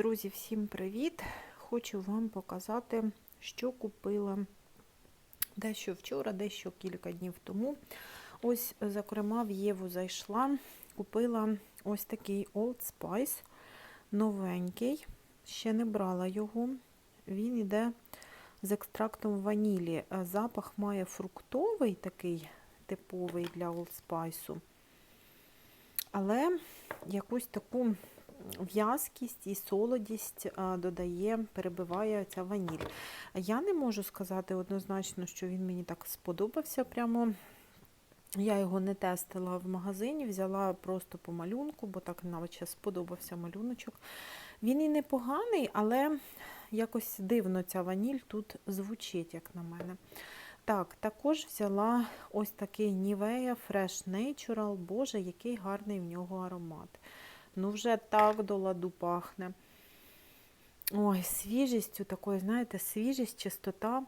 Друзі, всім привіт! Хочу вам показати, що купила дещо вчора, дещо кілька днів тому. Ось, зокрема, в Єву зайшла, купила ось такий Old Spice, новенький, ще не брала його. Він йде з екстрактом ванілі. Е, Запах має фруктовий, такий типовий для Old Spice, але якусь таку в'язкість і солодість додає, перебиває ця ваніль. Я не можу сказати однозначно, що він мені так сподобався. Прямо я його не тестила в магазині, взяла просто по малюнку, бо так навіть сподобався малюночок. Він і непоганий, але якось дивно ця ваніль тут звучить, як на мене. Так, також взяла ось такий Nivea Fresh Natural. Боже, який гарний в нього аромат. Ну, вже так до ладу пахне. Ой, свіжістю такою, знаєте, свіжість, чистота,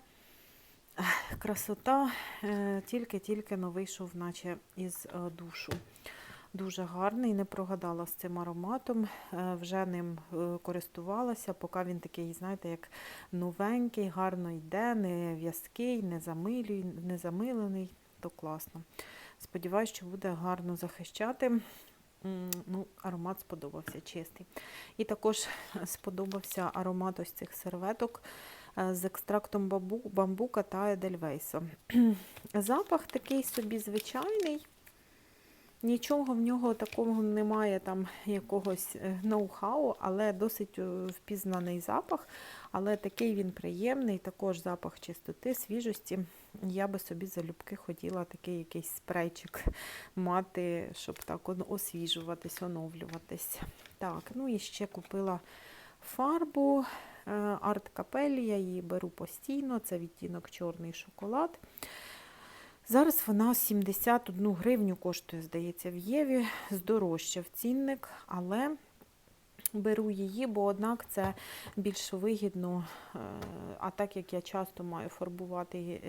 красота. Тільки-тільки но вийшов, наче із душу. Дуже гарний, не прогадала з цим ароматом, вже ним користувалася, поки він такий, знаєте, як новенький, гарно йде, не в'язкий, не, не замилений, то класно. Сподіваюсь, що буде гарно захищати. Ну, Аромат сподобався, чистий. І також сподобався аромат ось цих серветок з екстрактом бамбука та едельвейсу. Запах такий собі звичайний. Нічого в нього такого немає, там якогось ноу-хау, але досить впізнаний запах. Але такий він приємний, також запах чистоти, свіжості. Я би собі залюбки хотіла такий якийсь спрейчик мати, щоб так освіжуватись, оновлюватись. Так, ну і ще купила фарбу арт капелі, я її беру постійно, це відтінок чорний шоколад. Зараз вона 71 гривню коштує, здається, в Єві, здорожчав цінник, але беру її, бо однак це більш вигідно. А так як я часто маю фарбувати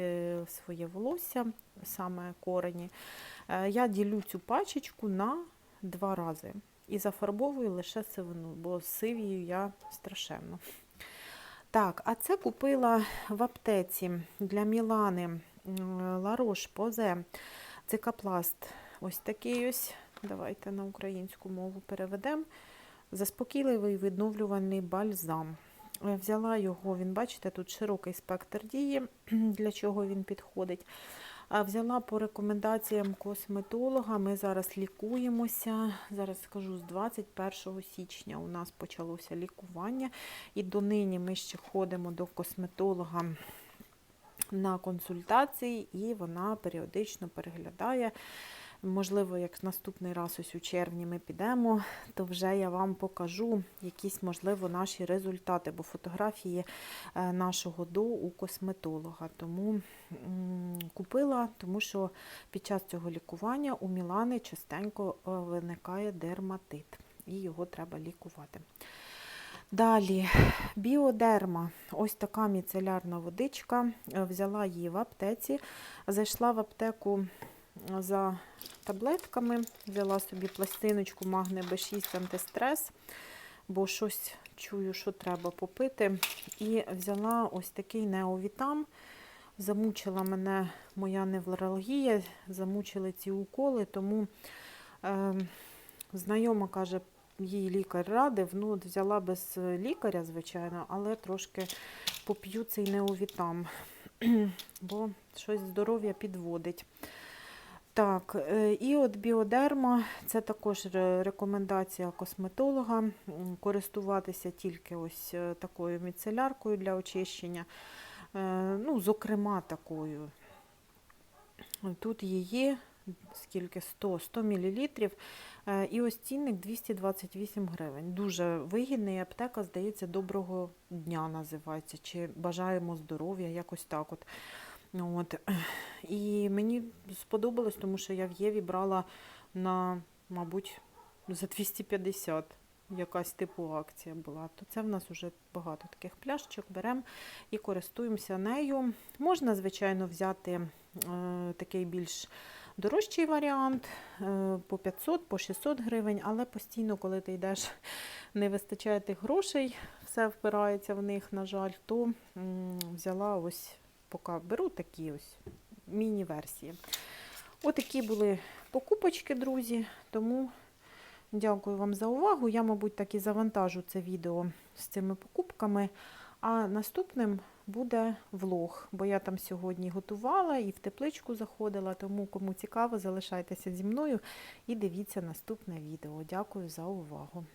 своє волосся, саме корені, я ділю цю пачечку на два рази. І зафарбовую лише сивину, бо сивію я страшенно. Так, а це купила в аптеці для Мілани. Ларош Позе, цикапласт. Ось такий ось. Давайте на українську мову переведемо. Заспокійливий відновлювальний бальзам. Взяла його, він, бачите, тут широкий спектр дії, для чого він підходить. Взяла по рекомендаціям косметолога. Ми зараз лікуємося. Зараз скажу, з 21 січня у нас почалося лікування. І донині ми ще ходимо до косметолога на консультації, і вона періодично переглядає. Можливо, як наступний раз ось у червні ми підемо, то вже я вам покажу якісь, можливо, наші результати, бо фотографії нашого до у косметолога. Тому купила, тому що під час цього лікування у Мілани частенько виникає дерматит, і його треба лікувати. Далі біодерма, ось така міцелярна водичка. Взяла її в аптеці, зайшла в аптеку за таблетками, взяла собі пластиночку Магне Б6 антистрес, бо щось чую, що треба попити. І взяла ось такий неовітам. Замучила мене моя невралгія, замучили ці уколи, тому е, знайома каже, їй лікар радив, ну, от взяла без лікаря, звичайно, але трошки поп'ю цей неовітам, бо щось здоров'я підводить. Так, і от біодерма, це також рекомендація косметолога, користуватися тільки ось такою міцеляркою для очищення, ну, зокрема, такою. Тут її скільки 100 100 мл. І ось цінник 228 гривень. Дуже вигідний аптека, здається, доброго дня називається. Чи бажаємо здоров'я, якось так. от. От. І мені сподобалось, тому що я в Єві брала на, мабуть, за 250. Якась типу акція була, то це в нас вже багато таких пляшечок беремо і користуємося нею. Можна, звичайно, взяти е, такий більш дорожчий варіант е, по 500, по 600 гривень, але постійно, коли ти йдеш, не вистачає тих грошей, все впирається в них, на жаль, то взяла ось, поки беру такі ось міні-версії. Отакі були покупочки, друзі. Тому дякую вам за увагу. Я, мабуть, так і завантажу це відео з цими покупками. А наступним буде влог, бо я там сьогодні готувала і в тепличку заходила. Тому кому цікаво, залишайтеся зі мною і дивіться наступне відео. Дякую за увагу.